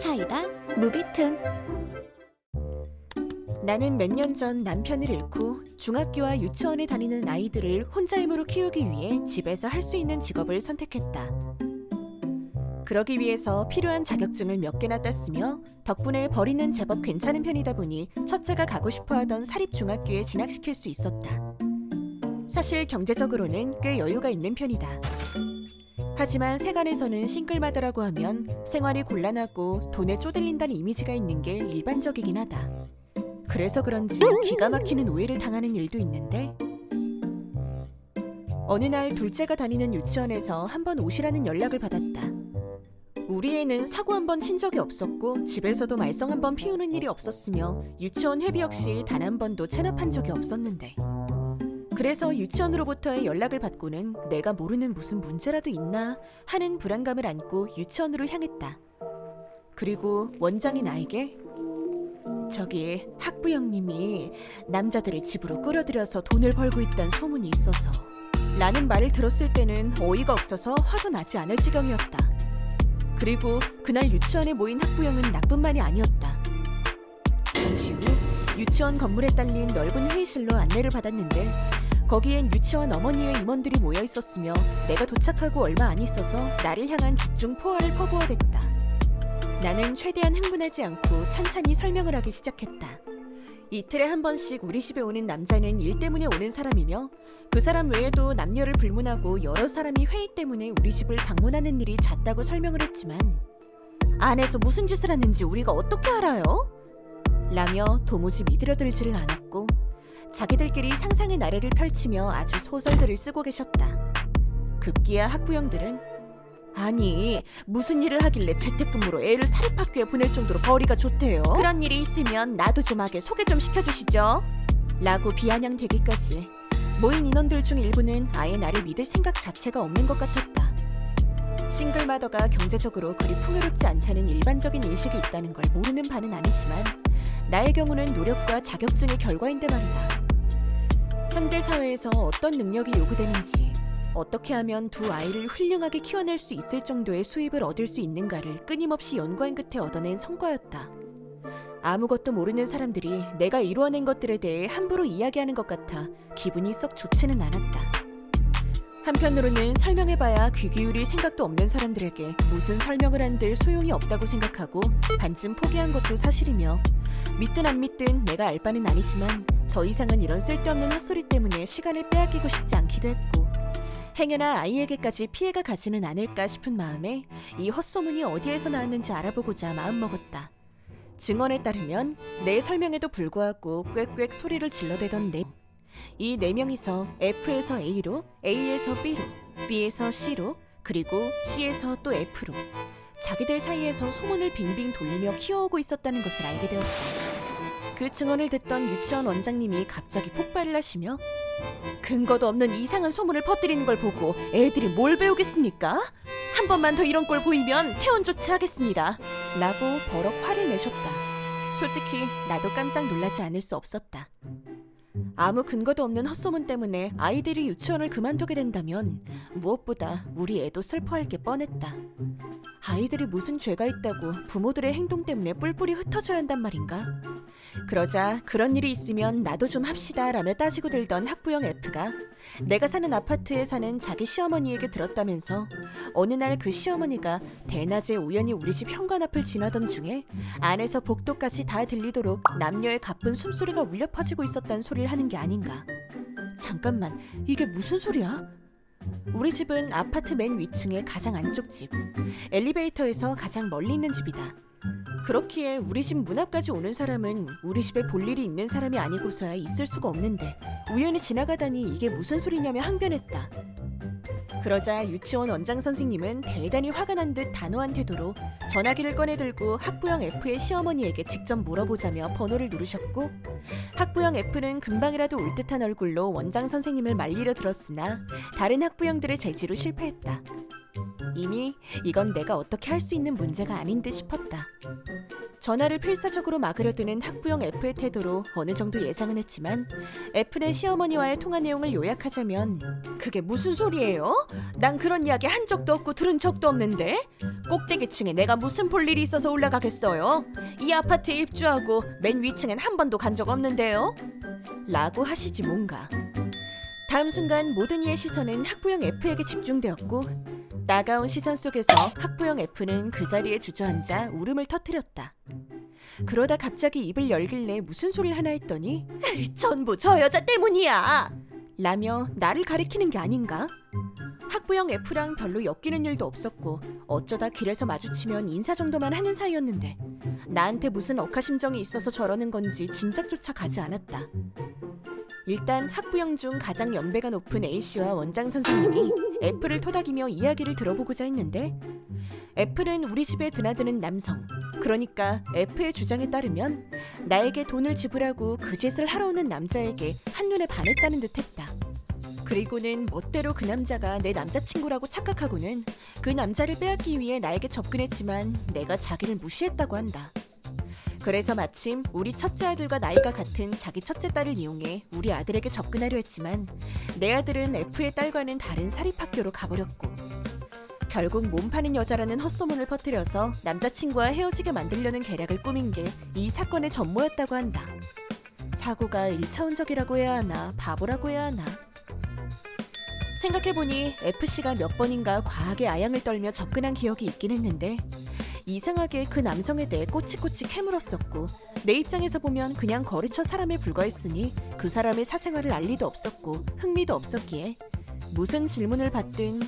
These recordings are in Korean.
사이다 무비튼 나는 몇 년 전 남편을 잃고 중학교와 유치원에 다니는 아이들을 혼자 힘으로 키우기 위해 집에서 할 수 있는 직업을 선택했다. 그러기 위해서 필요한 자격증을 몇 개나 땄으며 덕분에 벌이는 제법 괜찮은 편이다 보니 첫째가 가고 싶어 하던 사립중학교에 진학시킬 수 있었다. 사실 경제적으로는 꽤 여유가 있는 편이다. 하지만 세간에서는 싱글마더라고 하면 생활이 곤란하고 돈에 쪼들린다는 이미지가 있는 게 일반적이긴 하다. 그래서 그런지 기가 막히는 오해를 당하는 일도 있는데 어느 날 둘째가 다니는 유치원에서 한번 오시라는 연락을 받았다. 우리 애는 사고 한 번 친 적이 없었고 집에서도 말썽 한 번 피우는 일이 없었으며 유치원 회비 역시 단 한 번도 체납한 적이 없었는데 그래서 유치원으로부터의 연락을 받고는 내가 모르는 무슨 문제라도 있나 하는 불안감을 안고 유치원으로 향했다. 그리고 원장이 나에게 저기 학부 형님이 남자들을 집으로 끌어들여서 돈을 벌고 있다는 소문이 있어서 라는 말을 들었을 때는 어이가 없어서 화도 나지 않을 지경이었다. 그리고 그날 유치원에 모인 학부형은 나뿐만이 아니었다. 잠시 후 유치원 건물에 딸린 넓은 회의실로 안내를 받았는데 거기엔 유치원 어머니와 임원들이 모여 있었으며 내가 도착하고 얼마 안 있어서 나를 향한 집중 포화를 퍼부어댔다. 나는 최대한 흥분하지 않고 찬찬히 설명을 하기 시작했다. 이틀에 한 번씩 우리 집에 오는 남자는 일 때문에 오는 사람이며 그 사람 외에도 남녀를 불문하고 여러 사람이 회의 때문에 우리 집을 방문하는 일이 잦다고 설명을 했지만 안에서 무슨 짓을 하는지 우리가 어떻게 알아요? 라며 도무지 믿으려 들지를 않았고 자기들끼리 상상의 나래를 펼치며 아주 소설들을 쓰고 계셨다. 급기야 학부형들은 아니 무슨 일을 하길래 재택근무로 애를 사립학교에 보낼 정도로 벌이가 좋대요. 그런 일이 있으면 나도 좀 하게 소개 좀 시켜주시죠. 라고 비아냥대기까지 모인 인원들 중 일부는 아예 나를 믿을 생각 자체가 없는 것 같았다. 싱글마더가 경제적으로 그리 풍요롭지 않다는 일반적인 인식이 있다는 걸 모르는 바는 아니지만 나의 경우는 노력과 자격증의 결과인데 말이다. 현대 사회에서 어떤 능력이 요구되는지 어떻게 하면 두 아이를 훌륭하게 키워낼 수 있을 정도의 수입을 얻을 수 있는가를 끊임없이 연구한 끝에 얻어낸 성과였다. 아무것도 모르는 사람들이 내가 이루어낸 것들에 대해 함부로 이야기하는 것 같아 기분이 썩 좋지는 않았다. 한편으로는 설명해봐야 귀 기울일 생각도 없는 사람들에게 무슨 설명을 한들 소용이 없다고 생각하고 반쯤 포기한 것도 사실이며 믿든 안 믿든 내가 알 바는 아니지만 더 이상은 이런 쓸데없는 헛소리 때문에 시간을 빼앗기고 싶지 않기도 했고 행여나 아이에게까지 피해가 가지는 않을까 싶은 마음에 이 헛소문이 어디에서 나왔는지 알아보고자 마음먹었다. 증언에 따르면 내 설명에도 불구하고 꽥꽥 소리를 질러대던 네. 이 네 명이서 F에서 A로, A에서 B로, B에서 C로, 그리고 C에서 또 F로 자기들 사이에서 소문을 빙빙 돌리며 키워오고 있었다는 것을 알게 되었다. 그 증언을 듣던 유치원 원장님이 갑자기 폭발을 하시며 근거도 없는 이상한 소문을 퍼뜨리는 걸 보고 애들이 뭘 배우겠습니까? 한 번만 더 이런 꼴 보이면 퇴원 조치하겠습니다. 라고 버럭 화를 내셨다. 솔직히 나도 깜짝 놀라지 않을 수 없었다. 아무 근거도 없는 헛소문 때문에 아이들이 유치원을 그만두게 된다면 무엇보다 우리 애도 슬퍼할 게 뻔했다. 아이들이 무슨 죄가 있다고 부모들의 행동 때문에 뿔뿔이 흩어져야 한단 말인가? 그러자 그런 일이 있으면 나도 좀 합시다 라며 따지고 들던 학부형 F가 내가 사는 아파트에 사는 자기 시어머니에게 들었다면서 어느 날 그 시어머니가 대낮에 우연히 우리 집 현관 앞을 지나던 중에 안에서 복도까지 다 들리도록 남녀의 가쁜 숨소리가 울려 퍼지고 있었다는 소리를 하는 게 아닌가 잠깐만 이게 무슨 소리야? 우리 집은 아파트 맨 위층의 가장 안쪽 집 엘리베이터에서 가장 멀리 있는 집이다 그렇기에 우리 집 문 앞까지 오는 사람은 우리 집에 볼 일이 있는 사람이 아니고서야 있을 수가 없는데 우연히 지나가다니 이게 무슨 소리냐며 항변했다. 그러자 유치원 원장 선생님은 대단히 화가 난 듯 단호한 태도로 전화기를 꺼내 들고 학부형 F의 시어머니에게 직접 물어보자며 번호를 누르셨고 학부형 F는 금방이라도 울 듯한 얼굴로 원장 선생님을 말리려 들었으나 다른 학부형들의 제지로 실패했다. 이미 이건 내가 어떻게 할 수 있는 문제가 아닌 듯 싶었다. 전화를 필사적으로 막으려 드는 학부형 F의 태도로 어느 정도 예상은 했지만 F의 시어머니와의 통화 내용을 요약하자면 그게 무슨 소리예요? 난 그런 이야기 한 적도 없고 들은 적도 없는데 꼭대기층에 내가 무슨 볼 일이 있어서 올라가겠어요? 이 아파트에 입주하고 맨 위층엔 한 번도 간 적 없는데요? 라고 하시지 뭔가 다음 순간 모든 이의 시선은 학부형 F에게 집중되었고 따가운 시선 속에서 학부형 F는 그 자리에 주저앉아 울음을 터뜨렸다. 그러다 갑자기 입을 열길래 무슨 소리를 하나 했더니 전부 저 여자 때문이야! 라며 나를 가리키는 게 아닌가? 학부형 F랑 별로 엮이는 일도 없었고 어쩌다 길에서 마주치면 인사 정도만 하는 사이였는데 나한테 무슨 억하심정이 있어서 저러는 건지 짐작조차 가지 않았다. 일단 학부형 중 가장 연배가 높은 A씨와 원장 선생님이 애플을 토닥이며 이야기를 들어보고자 했는데 애플은 우리 집에 드나드는 남성. 그러니까 애플의 주장에 따르면 나에게 돈을 지불하고 그 짓을 하러 오는 남자에게 한눈에 반했다는 듯했다. 그리고는 멋대로 그 남자가 내 남자친구라고 착각하고는 그 남자를 빼앗기 위해 나에게 접근했지만 내가 자기를 무시했다고 한다. 그래서 마침 우리 첫째 아들과 나이가 같은 자기 첫째 딸을 이용해 우리 아들에게 접근하려 했지만 내 아들은 F의 딸과는 다른 사립학교로 가버렸고 결국 몸 파는 여자라는 헛소문을 퍼뜨려서 남자친구와 헤어지게 만들려는 계략을 꾸민 게 이 사건의 전모였다고 한다. 사고가 일차원적이라고 해야 하나 바보라고 해야 하나 생각해보니 FC가 몇 번인가 과하게 아양을 떨며 접근한 기억이 있긴 했는데 이상하게 그 남성에 대해 꼬치꼬치 캐물었었고 내 입장에서 보면 그냥 거리처 사람에 불과했으니 그 사람의 사생활을 알 리도 없었고 흥미도 없었기에 무슨 질문을 받든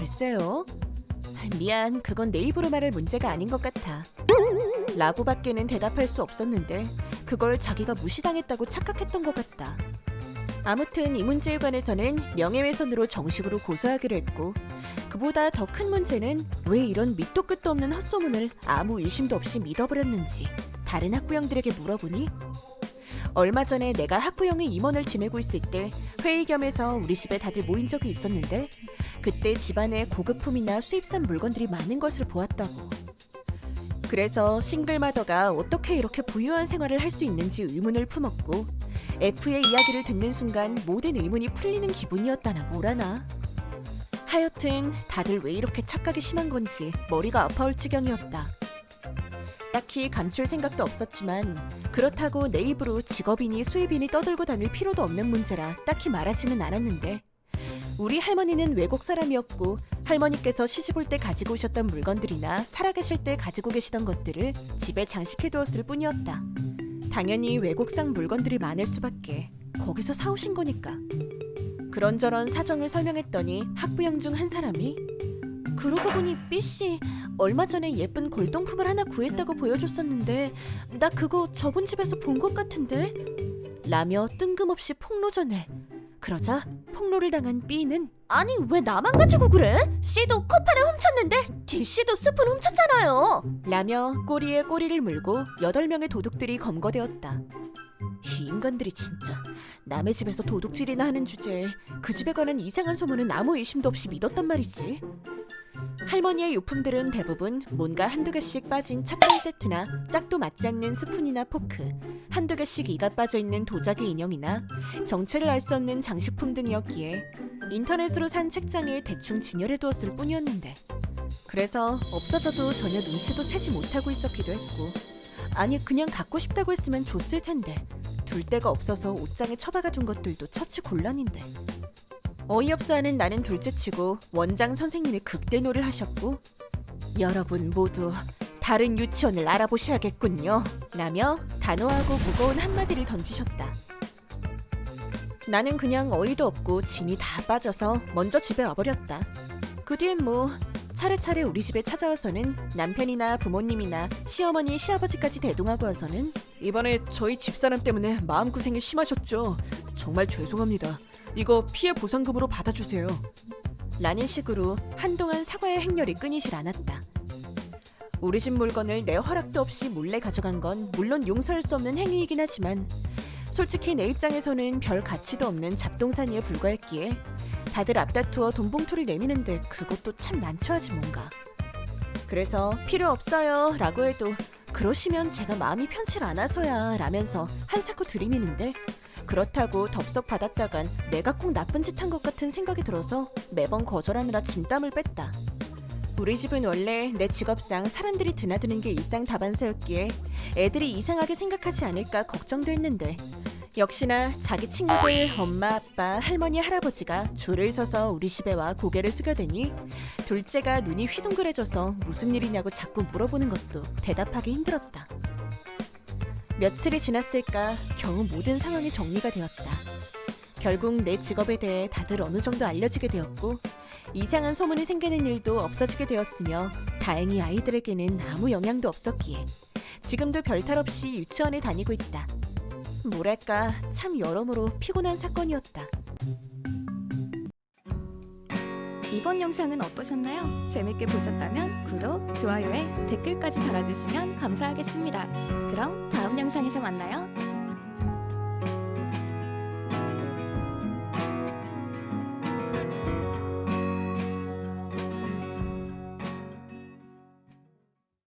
글쎄요. 미안 그건 내 입으로 말할 문제가 아닌 것 같아. 라고밖에는 대답할 수 없었는데 그걸 자기가 무시당했다고 착각했던 것 같다. 아무튼 이 문제에 관해서는 명예훼손으로 정식으로 고소하기로 했고 그보다 더 큰 문제는 왜 이런 밑도 끝도 없는 헛소문을 아무 의심도 없이 믿어버렸는지 다른 학부형들에게 물어보니 얼마 전에 내가 학부형의 임원을 지내고 있을 때 회의 겸해서 우리 집에 다들 모인 적이 있었는데 그때 집안에 고급품이나 수입산 물건들이 많은 것을 보았다고. 그래서 싱글마더가 어떻게 이렇게 부유한 생활을 할 수 있는지 의문을 품었고 F의 이야기를 듣는 순간 모든 의문이 풀리는 기분이었다나 뭐라나. 하여튼 다들 왜 이렇게 착각이 심한 건지 머리가 아파올 지경이었다. 딱히 감출 생각도 없었지만 그렇다고 내 입으로 직업이니 수입이니 떠들고 다닐 필요도 없는 문제라 딱히 말하지는 않았는데 우리 할머니는 외국 사람이었고 할머니께서 시집 올 때 가지고 오셨던 물건들이나 살아계실 때 가지고 계시던 것들을 집에 장식해 두었을 뿐이었다. 당연히 외국산 물건들이 많을 수밖에 거기서 사오신 거니까. 그런저런 사정을 설명했더니 학부형 중 한 사람이 그러고 보니 B씨 얼마 전에 예쁜 골동품을 하나 구했다고 보여줬었는데 나 그거 저번 집에서 본 것 같은데 라며 뜬금없이 폭로전을 그러자 폭로를 당한 B는 아니 왜 나만 가지고 그래? C도 컵 하나 훔쳤는데 D씨도 스푼 훔쳤잖아요 라며 꼬리에 꼬리를 물고 여덟 명의 도둑들이 검거되었다 이 인간들이 진짜 남의 집에서 도둑질이나 하는 주제에 그 집에 관한 이상한 소문은 아무 의심도 없이 믿었단 말이지. 할머니의 유품들은 대부분 뭔가 한두 개씩 빠진 착장 세트나 짝도 맞지 않는 스푼이나 포크, 한두 개씩 이가 빠져 있는 도자기 인형이나 정체를 알 수 없는 장식품 등이었기에 인터넷으로 산 책장에 대충 진열해 두었을 뿐이었는데 그래서 없어져도 전혀 눈치도 채지 못하고 있었기도 했고 아니 그냥 갖고 싶다고 했으면 줬을 텐데 둘 데가 없어서 옷장에 처박아 둔 것들도 처치 곤란인데. 어이없어 하는 나는 둘째치고 원장 선생님이 극대노를 하셨고 여러분 모두 다른 유치원을 알아보셔야겠군요. 라며 단호하고 무거운 한마디를 던지셨다. 나는 그냥 어이도 없고 진이 다 빠져서 먼저 집에 와버렸다. 그 뒤엔 뭐 차례차례 우리 집에 찾아와서는 남편이나 부모님이나 시어머니, 시아버지까지 대동하고 와서는 이번에 저희 집사람 때문에 마음고생이 심하셨죠. 정말 죄송합니다. 이거 피해 보상금으로 받아주세요. 라는 식으로 한동안 사과의 행렬이 끊이질 않았다. 우리 집 물건을 내 허락도 없이 몰래 가져간 건 물론 용서할 수 없는 행위이긴 하지만 솔직히 내 입장에서는 별 가치도 없는 잡동사니에 불과했기에 다들 앞다투어 돈 봉투를 내미는데 그것도 참 난처하지 뭔가. 그래서 필요 없어요 라고 해도 그러시면 제가 마음이 편치 않아서야 라면서 한사코 들이미는데 그렇다고 덥석 받았다간 내가 꼭 나쁜 짓 한 것 같은 생각이 들어서 매번 거절하느라 진땀을 뺐다. 우리 집은 원래 내 직업상 사람들이 드나드는 게 일상 다반사였기에 애들이 이상하게 생각하지 않을까 걱정도 했는데 역시나 자기 친구들 엄마 아빠 할머니 할아버지가 줄을 서서 우리 집에 와 고개를 숙여대니 둘째가 눈이 휘둥그레져서 무슨 일이냐고 자꾸 물어보는 것도 대답하기 힘들었다. 며칠이 지났을까 겨우 모든 상황이 정리가 되었다. 결국 내 직업에 대해 다들 어느 정도 알려지게 되었고 이상한 소문이 생기는 일도 없어지게 되었으며 다행히 아이들에게는 아무 영향도 없었기에 지금도 별탈 없이 유치원에 다니고 있다. 뭐랄까 참 여러모로 피곤한 사건이었다. 이번 영상은 어떠셨나요? 재밌게 보셨다면 구독, 좋아요에 댓글까지 달아주시면 감사하겠습니다. 그럼 다음 영상에서 만나요.